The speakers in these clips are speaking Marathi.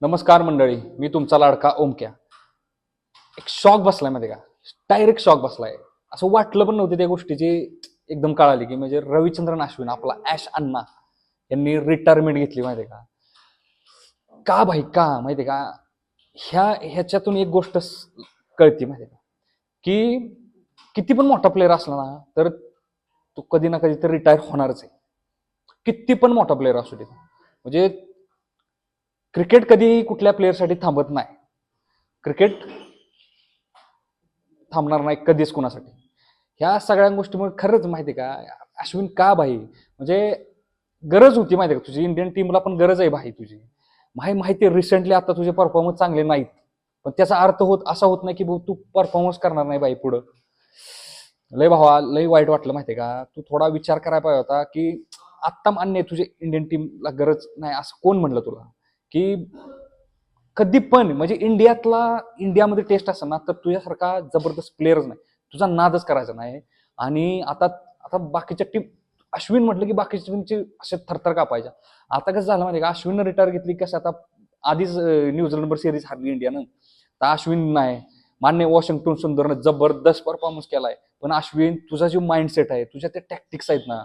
नमस्कार मंडळी मी तुमचा लाडका ओमक्या. एक शॉक बसलायमध्ये का? डायरेक्ट शॉक बसलाय. असं वाटलं पण नव्हतं त्या गोष्टीची. एकदम कळाली की म्हणजे रविचंद्रन अश्विन आपला ॲश अण्णा यांनी रिटायरमेंट घेतली माहिती का? का भाई का? माहिती का? ह्या ह्याच्यातून एक गोष्ट स- कळते माहितीये का? की किती पण मोठा प्लेअर असला ना तर तो कधी ना कधी तर रिटायर होणारच आहे. किती पण मोठा प्लेअर असू दे. म्हणजे क्रिकेट कधी कुठल्या प्लेअरसाठी थांबत नाही. क्रिकेट थांबणार नाही कधीच कुणासाठी. ह्या सगळ्या गोष्टीमुळे खरंच माहिती का अश्विन का भाई? म्हणजे गरज होती माहिती का तुझी? इंडियन टीमला पण गरज आहे भाई तुझी. माही माहिती आहे रिसेंटली आता तुझे परफॉर्मन्स चांगले नाहीत. पण त्याचा अर्थ होत असा होत नाही की भाऊ तू परफॉर्मन्स करणार नाही बाई पुढं. लय भावा लय वाईट वाटलं माहितीये का? तू थोडा विचार करायला पाहिजे होता की आत्ता मान्य आहे तुझे इंडियन टीमला गरज नाही असं कोण म्हणलं तुला? की कधी पण म्हणजे इंडियातला इंडियामध्ये टेस्ट असेल ना तर तुझ्यासारखा जबरदस्त प्लेयरच नाही. तुझा नादच करायचा नाही. आणि आता आता बाकीच्या टीम अश्विन म्हटलं की बाकीच्या टीमचे असे थरथर कापायच्या. आता कसं झालं माहिती का? अश्विननं रिटायर घेतली कसं आता आधीच न्यूझीलंडवर सिरीज हारली इंडियानं. तर अश्विन नाही. मान्य वॉशिंग्टन सुंदरनं जबरदस्त परफॉर्मन्स केलाय. पण अश्विन तुझा जो माइंडसेट आहे तुझ्या ते टॅक्टिक्स आहेत ना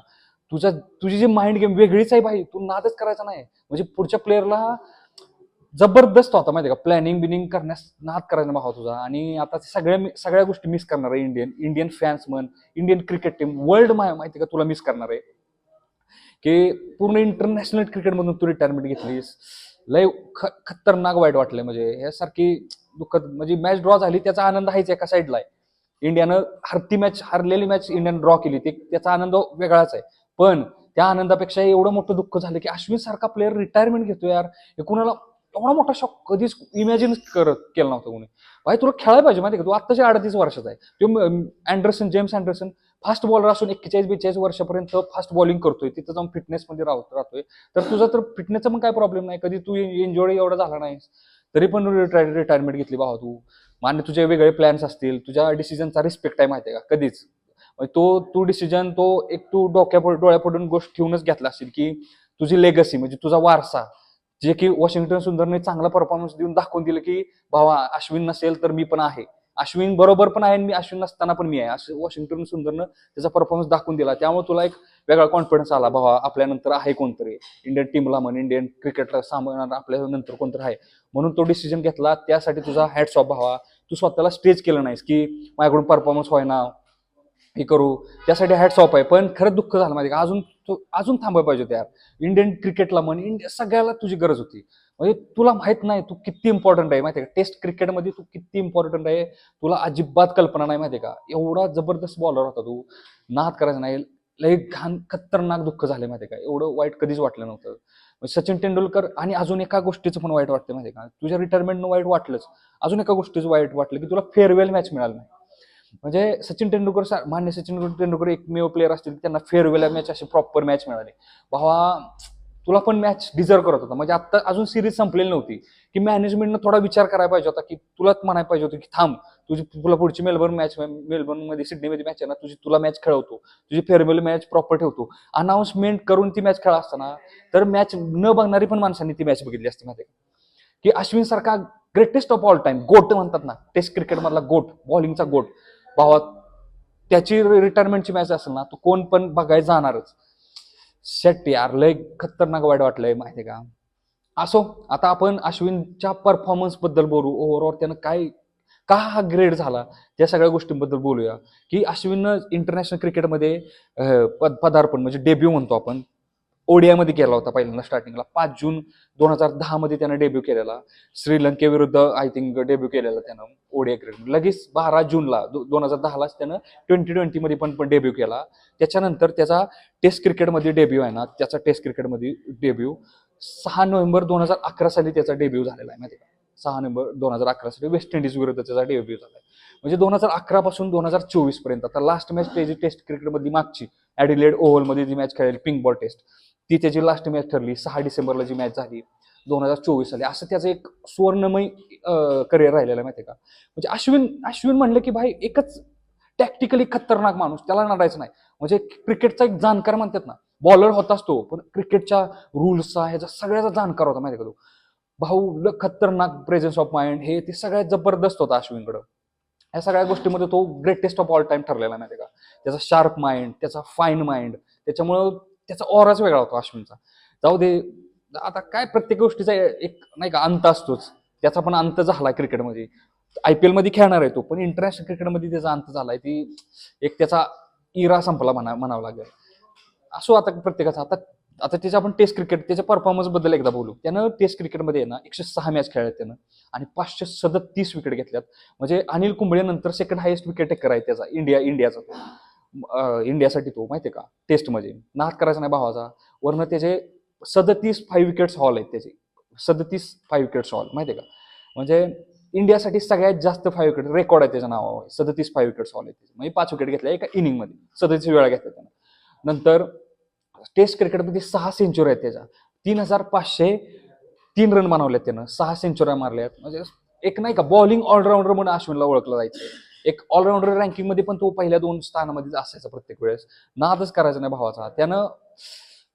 तुझा तुझी जी माइंड गेम वेगळीच आहे भाई तू नादच करायचा नाही. म्हणजे पुढच्या प्लेअरला जबरदस्त होता माहिती का? प्लॅनिंग बिनिंग करण्यास नाद करायचा भाव तुझा. आणि आता ते सगळ्या सगळ्या गोष्टी मिस करणार आहे इंडियन इंडियन फॅन्स म्हण इंडियन क्रिकेट टीम वर्ल्ड माहिती का तुला मिस करणार आहे. की पूर्ण इंटरनॅशनल क्रिकेटमधून तू रिटायरमेंट घेतलीस. लय ख खतरनाक वाईट वाटलंय म्हणजे. ह्यासारखी दुःखद म्हणजे मॅच ड्रॉ झाली त्याचा आनंद आहेच एका साईडला आहे. इंडियानं हरती मॅच हरलेली मॅच इंडियानं ड्रॉ केली ते त्याचा आनंद वेगळाच आहे. पण त्या आनंदापेक्षा एवढं मोठं दुःख झालं की अश्विन सारखा प्लेअर रिटायरमेंट घेतो यार. हे कुणाला एवढा मोठा शॉक कधीच इमॅजिन करत केला नव्हता कोणी. भाई तुला खेळायला पाहिजे माहिती का? तू आत्ताच्या अडतीस वर्षाचा आहे. तो Anderson James Anderson fast bowler असून एक्केचाळीस बेचाळीस वर्षापर्यंत फास्ट बॉलिंग करतोय. तिथं जाऊन फिटनेसमध्ये राहत राहतोय. तर तुझा तर फिटनेसचा पण काय प्रॉब्लेम नाही. कधी तू एन्जॉय एवढा झाला नाहीस. तरी पण रिटायरमेंट घेतली भावा तू. मान्य तुझे वेगळे प्लॅन्स असतील. तुझ्या डिसिजनचा रिस्पेक्ट आहे माहिती आहे का? कधीच. म्हणजे तो तू डिसिजन तो एक तू डोक्या डोळ्यापडून गोष्ट ठेवूनच घेतला असेल की तुझी लेगसी म्हणजे तुझा वारसा जे की वॉशिंग्टन सुंदरने चांगला परफॉर्मन्स देऊन दाखवून दिलं की भावा अश्विन नसेल तर मी पण आहे. अश्विन बरोबर पण आहे आणि मी अश्विन नसताना पण मी आहे. असं वॉशिंग्टन सुंदरनं त्याचा परफॉर्मन्स दाखवून दिला. त्यामुळे तुला एक वेगळा कॉन्फिडन्स आला भावा आपल्यानंतर आहे कोणतरी. इंडियन टीमला म्हण इंडियन क्रिकेटला सांभाळणार आपल्या नंतर कोणतरी आहे. म्हणून तो डिसिजन घेतला. त्यासाठी तुझा हॅट्स ऑफ भावा. तू स्वतःला स्टेज केलं नाहीस की माझ्याकडून परफॉर्मन्स होईना. हे करू. त्यासाठी हॅट्स ऑफ आहे. पण खरंच दुःख झालं माहिती का? अजून तू अजून थांबायला पाहिजे होते यार. इंडियन क्रिकेटला म्हण. इंडिया सगळ्याला तुझी गरज होती. म्हणजे तुला माहीत नाही तू किती इम्पॉर्टंट आहे माहिती का? टेस्ट क्रिकेटमध्ये तू किती इम्पॉर्टंट आहे? तुला अजिबात कल्पना नाही माहिती का? एवढा जबरदस्त बॉलर होता तू. नाद करायचा नाही. लय घाण खतरनाक दुःख झाले माहिती का? एवढं वाईट कधीच वाटलं नव्हतं. सचिन तेंडुलकर आणि अजून एका गोष्टीचं पण वाईट वाटतं माहिती का? तुझ्या रिटायरमेंटनं वाईट वाटलंच. अजून एका गोष्टीचं वाईट वाटलं की तुला फेअरवेल मॅच मिळाली नाही. म्हणजे सचिन तेंडुलकर सा- मान्य सचिन तेंडुलकर एकमेव प्लेअर असतील त्यांना फेअरवेल मॅच अशी प्रॉपर मॅच मिळाली. भावा तुला पण मॅच डिझर्व करत होता. म्हणजे आता अजून सिरीज संपलेली नव्हती. की मॅनेजमेंटनं थोडा विचार करायला पाहिजे होता की तुलाच म्हणायला पाहिजे होतं की थांब तुझी तुला पुढची मेलबर्न मॅच मेलबर्नमध्ये सिडनीमध्ये मॅच आहे ना तुझी तुला मॅच खेळवतो. तुझी फेअरवेल मॅच प्रॉपर ठेवतो. अनाऊन्समेंट करून ती मॅच खेळा असताना तर मॅच न बघणारी पण माणसांनी ती मॅच बघितली असती माहिती की? अश्विन सारखा greatest of all time GOAT म्हणतात ना टेस्ट क्रिकेटमधला गोट बॉलिंगचा गोट भावा त्याची रिटायरमेंटची मॅच असेल ना तो कोण पण बघायला जाणारच. शेट यार लय खतरनाक वाईट वाटलंय माहिती का? असो आता आपण अश्विनच्या परफॉर्मन्सबद्दल बोलू. ओव्हरऑल त्यानं काय का हा ग्रेड झाला? त्या सगळ्या गोष्टींबद्दल बोलूया. की अश्विननं इंटरनॅशनल क्रिकेटमध्ये पद पदार्पण म्हणजे डेब्यू म्हणतो आपण. ओडियामध्ये केला होता पहिल्यांदा स्टार्टिंगला पाच जून दोन हजार दहा मध्ये त्यानं डेब्यू केलेला. श्रीलंकेविरुद्ध आय थिंक डेब्यू केलेला त्यानं ओडिया क्रिकेट लगेच बारा जूनला दोन हजार दहालाच त्यानं ट्वेंटी ट्वेंटीमध्ये पण पण डेब्यू केला. त्याच्यानंतर त्याचा टेस्ट क्रिकेटमध्ये डेब्यू आहे ना त्याचा टेस्ट क्रिकेटमध्ये डेब्यू सहा नोव्हेंबर दोन हजार अकरा साली त्याचा डेब्यू झालेला आहे माहिती का? सहा नोव्हेंबर दोन हजार अकरा साली वेस्ट इंडिज विरुद्ध त्याचा डेब्यू झाला आहे. म्हणजे दोन हजार अकरा पासून दोन हजार चोवीसपर्यंत आता लास्ट मॅच त्याची टेस्ट क्रिकेटमधली मागची ॲडिलेड ओव्हलमध्ये जी मॅच खेळेल पिंक बॉल टेस्ट ती त्याची लास्ट मॅच ठरली. सहा डिसेंबरला जी मॅच झाली दोन हजार चोवीस साली. असं त्याचं एक सुवर्णमय करिअर राहिलेलं आहे माहिती आहे का? म्हणजे अश्विन अश्विन म्हणलं की भाई एकच टॅक्टिकली खतरनाक माणूस. त्याला नडायचं नाही. म्हणजे क्रिकेटचा एक जाणकार म्हणतात ना बॉलर होताच तो. पण क्रिकेटच्या रूल्सचा ह्याचा सगळ्याचा जाणकार होता माहिती आहे का तो? भाऊ ल- खतरनाक प्रेझेन्स ऑफ माइंड हे ते सगळ्यात जबरदस्त होता अश्विनकडं. या सगळ्या गोष्टीमध्ये तो ग्रेटेस्ट ऑफ ऑल टाइम ठरलेला माहिती का? त्याचा शार्प माइंड त्याचा फाईन माइंड त्याच्यामुळं त्याचा ओराच वेगळा होता अश्विनचा. जाऊ दे आता काय प्रत्येक गोष्टीचा एक नाही का अंत असतोच. त्याचा पण अंत झाला क्रिकेटमध्ये. आय पी एलमध्ये खेळणार आहे तो पण इंटरनॅशनल क्रिकेटमध्ये त्याचा अंत झालाय. ती एक त्याचा इरा संपला म्हणा म्हणावं लागेल. असो आता प्रत्येकाचा. आता आता त्याचा आपण टेस्ट क्रिकेट त्याच्या परफॉर्मन्सबद्दल एकदा बोलू. त्यानं टेस्ट क्रिकेटमध्ये ना एकशे सहा मॅच खेळल्या त्यानं. आणि पाचशे सदतीस विकेट घेतल्यात. म्हणजे अनिल कुंबळे नंतर सेकंड हायेस्ट विकेट टेकर आहे त्याचा इंडिया इंडियाचा. इंडियासाठी तो माहिती आहे का टेस्टमध्ये नाद करायचा नाही भावाचा. वरनं त्याचे सदतीस फाईव्ह विकेट्स हॉल आहेत त्याचे. सदतीस फाईव्ह विकेट्स हॉल माहिती आहे का? म्हणजे इंडियासाठी सगळ्यात जास्त फाईव्ह विकेट रेकॉर्ड आहे त्याच्या नावावर सदतीस फाईव्ह विकेट्स हॉल आहेत त्याचे. म्हणजे पाच विकेट घेतल्या एका इनिंगमध्ये सदतीस वेळा घेतल्या त्यानं. नंतर टेस्ट क्रिकेटमध्ये सहा सेंचुरी आहेत त्याच्या तीन हजार पाचशे तीन रन बनवल्यात त्यानं. सहा सेंचुऱ्या मारल्यात. म्हणजे एक नाही का बॉलिंग ऑलराऊंडर म्हणून अश्विनला ओळखलं जायचं. एक ऑलराऊंडर रँकिंगमध्ये पण तो पहिल्या दोन स्थानामध्ये असायचा प्रत्येक वेळेस. नादच करायचा नाही भावाचा. त्यानं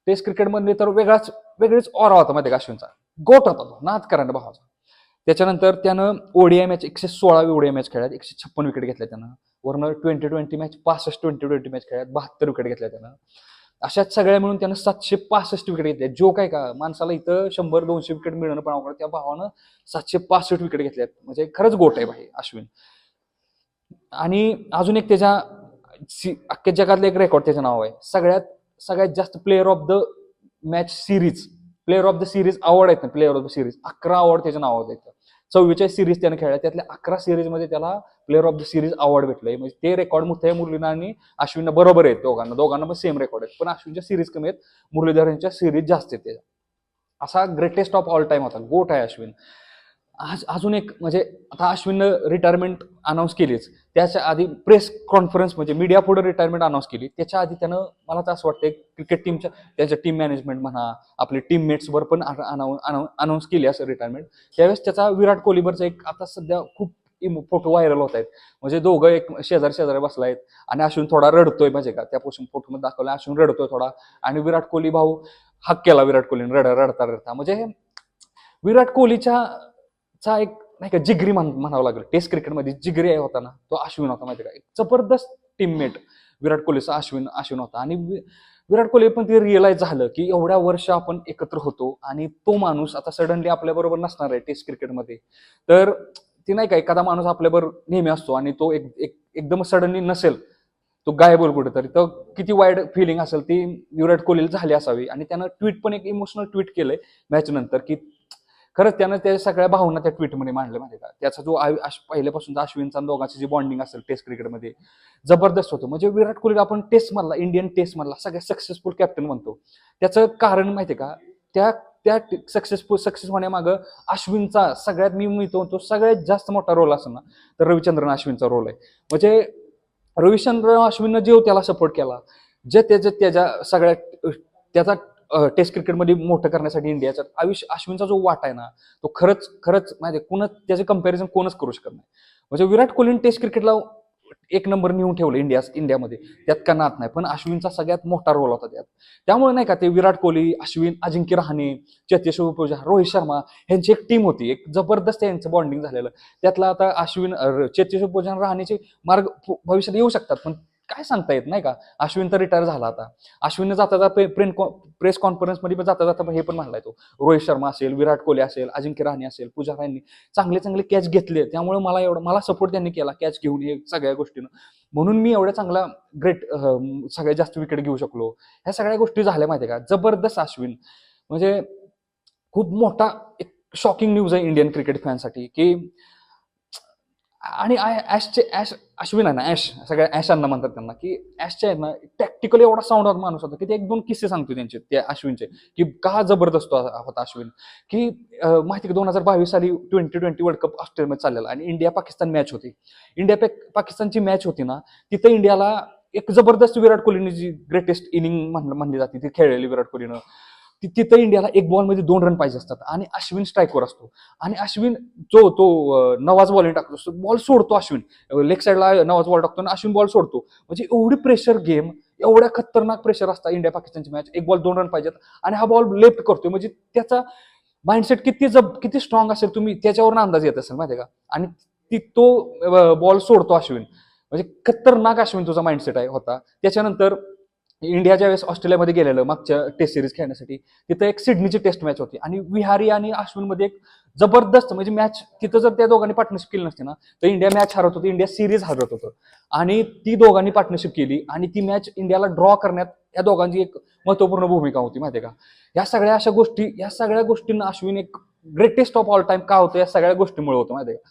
टेस्ट क्रिकेटमध्ये तर वेगळाच वेगळीच ऑरा होता माहिती का अश्विनचा. गोट होता तो. नाद करायला भावाचा. त्याच्यानंतर त्यानं ओडीआय मॅच एकशे सोळावी ओडीआय मॅच खेळल्यात एकशे छप्पन विकेट घेतल्या त्यानं. वरनं ट्वेंटी ट्वेंटी मॅच पासष्ट ट्वेंटी ट्वेंटी मॅच खेळल्यात बहात्तर विकेट घेतल्या त्यानं. अशाच सगळ्या मिळून त्यानं सातशे पासष्ट विकेट घेतल्या. जो काय का माणसाला इथं शंभर दोनशे विकेट मिळणं पण अवघड त्या भावानं सातशे पासष्ट विकेट घेतल्यात. म्हणजे खरंच गोट आहे भाई अश्विन. आणि अजून एक त्याच्या अख्ख्या जगातलं एक रेकॉर्ड त्याचं नाव आहे. सगळ्यात सगळ्यात जास्त player of the match series player of the series award आहेत ना प्लेअर ऑफ द सिरीज अकरा अवॉर्ड त्याच्या नावावर आहेत चव्वेचाळीस सिरीज त्याने खेळल्या. त्यातल्या अकरा सिरीजमध्ये त्याला player of the series award भेटलंय. म्हणजे ते रेकॉर्ड मुथ्या मुरलीना आणि अश्विनना बरोबर आहेत दोघांना. दोघांना पण सेम रेकॉर्ड आहेत. पण अश्विनच्या सिरीज कमी आहेत. मुरलीधरांच्या सिरीज जास्त आहेत त्याच्या. असा ग्रेटेस्ट ऑफ ऑल टाइम होता. गोट आहे अश्विन. आज अजून एक म्हणजे आता अश्विननं रिटायरमेंट अनाऊन्स केलीच. त्याच्या आधी प्रेस कॉन्फरन्स म्हणजे मीडिया पुढे रिटायरमेंट अनाऊन्स केली. त्याच्या आधी त्यानं मला तर असं वाटतं क्रिकेट टीमच्या त्याच्या टीम मॅनेजमेंट म्हणा आपले टीममेट्सवर पण अनाऊन्स केली असं रिटायरमेंट त्यावेळेस त्याचा विराट कोहलीवरचा एक आता सध्या खूप फोटो व्हायरल होत आहेत. म्हणजे दोघं एक शेजारी शेजारी आहेत आणि अश्विन थोडा रडतोय म्हणजे का? त्या फोटोमध्ये दाखवला अश्विन रडतोय थोडा. आणि विराट कोहली भाऊ हक्क केला विराट कोहलीने रड रडता रडता. म्हणजे विराट कोहलीच्या चा एक नाही का जिगरी म्हण म्हणावं लागलं. टेस्ट क्रिकेटमध्ये जिगरी आहे होता ना तो अश्विन होता माहिती का? एक जबरदस्त टीममेट विराट कोहलीचा अश्विन अश्विन होता. आणि विराट कोहली पण ते रिअलाइज झालं की एवढ्या वर्ष आपण एकत्र होतो आणि तो माणूस आता सडनली आपल्याबरोबर नसणार आहे टेस्ट क्रिकेटमध्ये. तर ती नाही का एखादा माणूस आपल्याबरोबर नेहमी असतो आणि तो एक एक एकदम सडनली नसेल तो गायब होईल कुठेतरी. तर किती वाईट फिलिंग असेल ती विराट कोहलीला झाली असावी. आणि त्यानं ट्विट पण एक इमोशनल ट्विट केलंय मॅच नंतर की खरंच त्यानं त्या सगळ्या भावना त्या ट्विटमध्ये मांडल्या माहिती का? त्याचा जो आय- अश- पहिल्यापासून अश्विनचा आणि दोघांची जी बॉन्डिंग असेल टेस्ट क्रिकेटमध्ये जबरदस्त होतं. म्हणजे विराट कोहलीला आपण टेस्ट मधला इंडियन टेस्ट मधला सगळ्यात सक्सेसफुल कॅप्टन म्हणतो. त्याचं कारण माहिती का? त्या त्या सक्सेसफुल सक्सेस होण्यामागं अश्विनचा सगळ्यात मी म्हणतो तो सगळ्यात जास्त मोठा रोल असेल ना तर रविचंद्रन अश्विनचा रोल आहे. म्हणजे रविचंद्र अश्विननं जेव त्याला सपोर्ट केला जे त्याच्या त्याच्या सगळ्या त्याचा टेस्ट क्रिकेटमध्ये मोठं करण्यासाठी इंडियाचा आयुष अश्विनचा जो वाटा आहे ना तो खरंच खरंच माहिती कोणच त्याचे कंपॅरिझन कोणच करू शकत नाही. म्हणजे विराट कोहलीने टेस्ट क्रिकेटला एक नंबर नेऊन ठेवलं इंडिया इंडियामध्ये. त्यात का नात नाही पण अश्विनचा सगळ्यात मोठा रोल होता त्यात. त्यामुळे नाही का ते विराट कोहली अश्विन अजिंक्य रहाणे चेतेश्वर पूजा रोहित शर्मा यांची एक टीम होती. एक जबरदस्त यांचं बॉन्डिंग झालेलं. त्यातला आता अश्विन चेतेश्वर पूजा रहाणेचे मार्ग भविष्यात येऊ शकतात पण काय सांगता येत नाही का? अश्विन तर रिटायर झाला आता. अश्विनने जाता जाता प्रेन प्रेस कॉन्फरन्समध्ये पण जाता जाता हे पण म्हणलाय तो. रोहित शर्मा असेल विराट कोहली असेल अजिंक्य रहाणे असेल पुजारा यांनी चांगले चांगले कॅच घेतले. त्यामुळे मला एवढं मला सपोर्ट त्यांनी केला कॅच घेऊन हे सगळ्या गोष्टीनं. म्हणून मी एवढ्या चांगला ग्रेट सगळ्यात जास्त विकेट घेऊ शकलो. ह्या सगळ्या गोष्टी झाल्या माहिती का? जबरदस्त अश्विन. म्हणजे खूप मोठा एक शॉकिंग न्यूज आहे इंडियन क्रिकेट फॅनसाठी की आणि आय- ॲशचे ॲश अश्विन आहे ना ॲश सगळ्या ॲशांना म्हणतात त्यांना की ॲशचे आहेत ना टॅक्टिकली एवढा साऊंड माणूस होता की ते एक दोन किस्से सांगतो त्यांचे त्या अश्विनचे की का जबरदस्त होता अश्विन. की माहिती का दोन हजार बावीस साली ट्वेंटी ट्वेंटी वर्ल्ड कप ऑस्ट्रेलियामध्ये चाललेला आणि इंडिया पाकिस्तान मॅच होती. इंडिया पाकिस्तानची मॅच होती ना तिथं इंडियाला एक जबरदस्त विराट कोहलीने जी ग्रेटेस्ट इनिंग म्हणली जाते ती खेळलेली विराट कोहलीनं. तिथं इंडियाला एक बॉलमध्ये दोन रन पाहिजे असतात. आणि अश्विन स्ट्राईकवर असतो. आणि अश्विन जो तो नवाज बॉलिंग टाकतो. बॉल सोडतो अश्विन. लेग साईडला नवाज बॉल टाकतो आणि अश्विन बॉल सोडतो. म्हणजे एवढी प्रेशर गेम एवढ्या खतरनाक प्रेशर असतात इंडिया पाकिस्तानची मॅच एक बॉल दोन रन पाहिजेत. आणि हा बॉल लेफ्ट करतोय. म्हणजे त्याचा माइंडसेट किती जब किती स्ट्रॉंग असेल तुम्ही त्याच्यावरून अंदाज येत असेल माहिती आहे का? आणि ती तो बॉल सोडतो अश्विन. म्हणजे खतरनाक अश्विन तुझा माइंडसेट आहे होता. त्याच्यानंतर इंडिया ज्यावेळेस ऑस्ट्रेलियामध्ये गेलेलं मागच्या टेस्ट सिरीज खेळण्यासाठी. तिथं एक सिडनीची टेस्ट मॅच होती. आणि विहारी आणि अश्विनमध्ये एक जबरदस्त म्हणजे मॅच तिथं जर त्या दोघांनी पार्टनरशिप केली नसती ना तर इंडिया मॅच हरत होती इंडिया सिरीज हरत होतं. आणि ती दोघांनी पार्टनरशिप केली आणि ती मॅच इंडियाला ड्रॉ करण्यात या दोघांची एक महत्त्वपूर्ण भूमिका होती माहिती आहे का? या सगळ्या अशा गोष्टी या सगळ्या गोष्टींना अश्विन एक ग्रेटेस्ट ऑफ ऑल टाइम का होतं या सगळ्या गोष्टीमुळे होतं माहिती आहे का?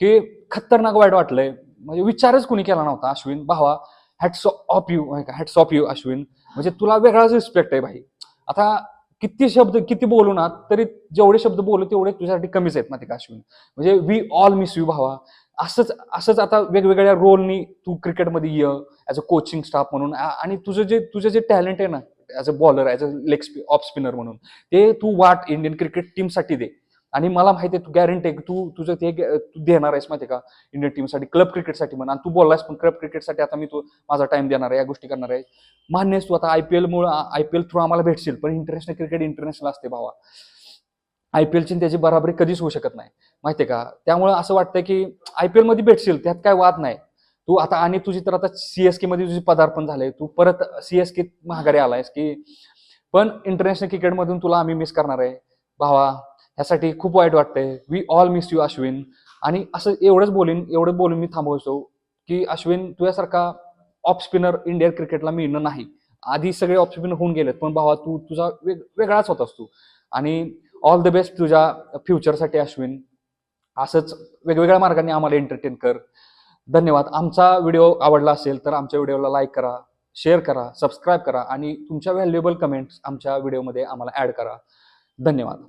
की खतरनाक वाईट वाटलंय. म्हणजे विचारच कुणी केला नव्हता अश्विन भावा hats off you hats off you Ashwin. म्हणजे तुला वेगळाच रिस्पेक्ट आहे भाई. आता किती शब्द किती बोलू ना तरी जेवढे शब्द बोलू तेवढे तुझ्यासाठी कमीच आहेत माहिती का अश्विन? म्हणजे वी ऑल मिस यू भावा. असंच असंच आता वेगवेगळ्या रोलनी तू क्रिकेटमध्ये ये ॲज अ कोचिंग स्टाफ म्हणून. आणि तुझं जे तुझं जे टॅलेंट आहे ना as a bowler as a leg off spinner म्हणून ते तू वाट इंडियन क्रिकेट टीमसाठी दे. आणि मला माहिती आहे तू गॅरंटी आहे की तू तुझं ते तू देणार आहेस माहिती का? इंडियन टीमसाठी क्लब क्रिकेटसाठी म्हणा. आणि तू बोललास पण क्लब क्रिकेटसाठी आता मी तू माझा टाइम देणार आहे या गोष्टी करणार आहे. मान्य आहेस तू आता आय पी एलमुळे आय पी एल थ्रू आम्हाला भेटशील पण इंटरनॅशनल क्रिकेट इंटरनॅशनल असते भावा. आय पी एलची त्याची बराबरी कधीच होऊ शकत नाही. माहितीये का? त्यामुळे असं वाटतं की आय पी मध्ये भेटशील त्यात काय वाद नाही. तू आता आणि तुझी तर आता सीएसके मध्ये तुझी पदार्पण झाले तू परत सीएसके महागारी आलायस की पण इंटरनॅशनल क्रिकेटमधून तुला आम्ही मिस करणार आहे. भावा ह्यासाठी खूप वाईट वाटतंय. We all miss you Ashwin आणि असं एवढंच बोलीन एवढंच बोलून मी थांबवतो की अश्विन तुझ्यासारखा ऑफ स्पिनर इंडियन क्रिकेटला मिळणं नाही. आधी सगळे ऑफ स्पिनर होऊन गेलेत पण भावा तू तुझा वेग वेगळाच होतास तू. आणि ऑल द बेस्ट तुझ्या फ्युचरसाठी अश्विन असंच वेगवेगळ्या मार्गाने आम्हाला एंटरटेन कर. धन्यवाद. आमचा व्हिडिओ आवडला असेल तर आमच्या व्हिडिओला लाईक करा शेअर करा सबस्क्राईब करा आणि तुमच्या व्हॅल्युएबल कमेंट्स आमच्या व्हिडिओमध्ये आम्हाला ॲड करा. धन्यवाद.